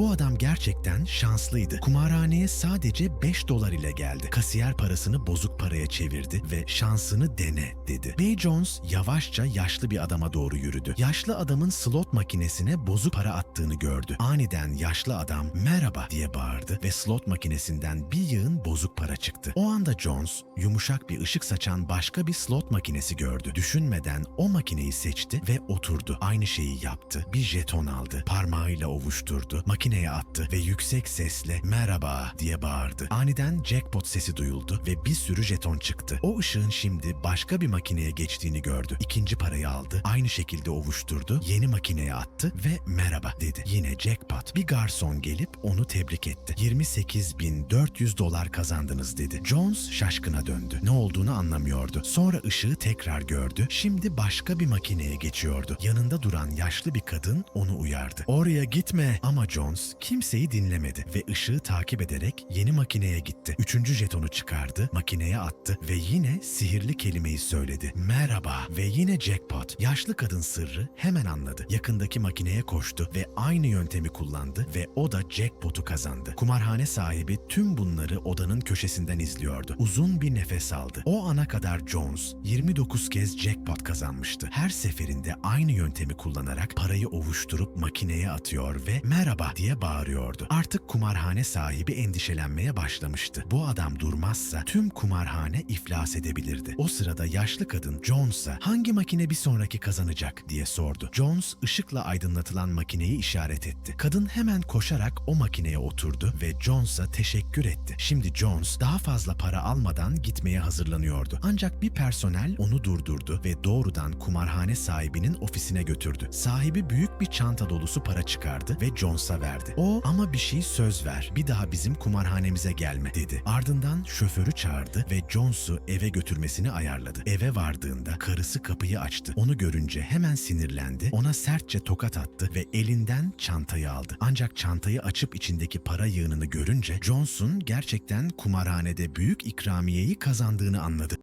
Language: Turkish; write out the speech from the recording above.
Bu adam gerçekten şanslıydı. Kumarhaneye sadece 5 dolar ile geldi. Kasiyer parasını bozuk paraya çevirdi ve şansını dene dedi. Bay Jones yavaşça yaşlı bir adama doğru yürüdü. Yaşlı adamın slot makinesine bozuk para attığını gördü. Aniden yaşlı adam merhaba diye bağırdı ve slot makinesinden bir yığın bozuk para çıktı. O anda Jones yumuşak bir ışık saçan başka bir slot makinesi gördü. Düşünmeden o makineyi seçti ve oturdu. Aynı şeyi yaptı. Bir jeton aldı. Parmağıyla ovuşturdu. Makineye attı ve yüksek sesle merhaba diye bağırdı. Aniden jackpot sesi duyuldu ve bir sürü jeton çıktı. O ışığın şimdi başka bir makineye geçtiğini gördü. İkinci parayı aldı. Aynı şekilde ovuşturdu. Yeni makineye attı ve merhaba dedi. Yine jackpot. Bir garson gelip onu tebrik etti. 28.400 dolar kazandınız dedi. Jones şaşkına döndü. Ne olduğunu anlamıyordu. Sonra ışığı tekrar gördü. Şimdi başka bir makineye geçiyordu. Yanında duran yaşlı bir kadın onu uyardı. Oraya gitme. Ama Jones kimseyi dinlemedi ve ışığı takip ederek yeni makineye gitti. Üçüncü jetonu çıkardı, makineye attı ve yine sihirli kelimeyi söyledi. Merhaba ve yine jackpot. Yaşlı kadın sırrı hemen anladı. Yakındaki makineye koştu ve aynı yöntemi kullandı ve o da jackpotu kazandı. Kumarhane sahibi tüm bunları odanın köşesinden izliyordu. Uzun bir nefes aldı. O ana kadar Jones 29 kez jackpot kazanmıştı. Her seferinde aynı yöntemi kullanarak parayı ovuşturup makineye atıyor ve merhaba diye bağırıyordu. Artık kumarhane sahibi endişelenmeye başlamıştı. Bu adam durmazsa tüm kumarhane iflas edebilirdi. O sırada yaşlı kadın Jones'a hangi makine bir sonraki kazanacak diye sordu. Jones ışıkla aydınlatılan makineyi işaret etti. Kadın hemen koşarak o makineye oturdu ve Jones'a teşekkür etti. Şimdi Jones daha fazla para almadan gitmeye hazırlanıyordu. Ancak bir personel onu durdurdu ve doğrudan kumarhane sahibinin ofisine götürdü. Sahibi büyük bir çanta dolusu para çıkardı ve Jones'a verdi. O ama bir şey söz ver. Bir daha bizim kumarhanemize gelme dedi. Ardından şoförü çağırdı ve Jones'u eve götürmesini ayarladı. Eve vardığında karısı kapıyı açtı. Onu görünce hemen sinirlendi. Ona sertçe tokat attı ve elinden çantayı aldı. Ancak çantayı açıp içindeki para yığınını görünce Jones'un gerçekten kumarhanede büyük ikramiyeyi kazandığını anladı.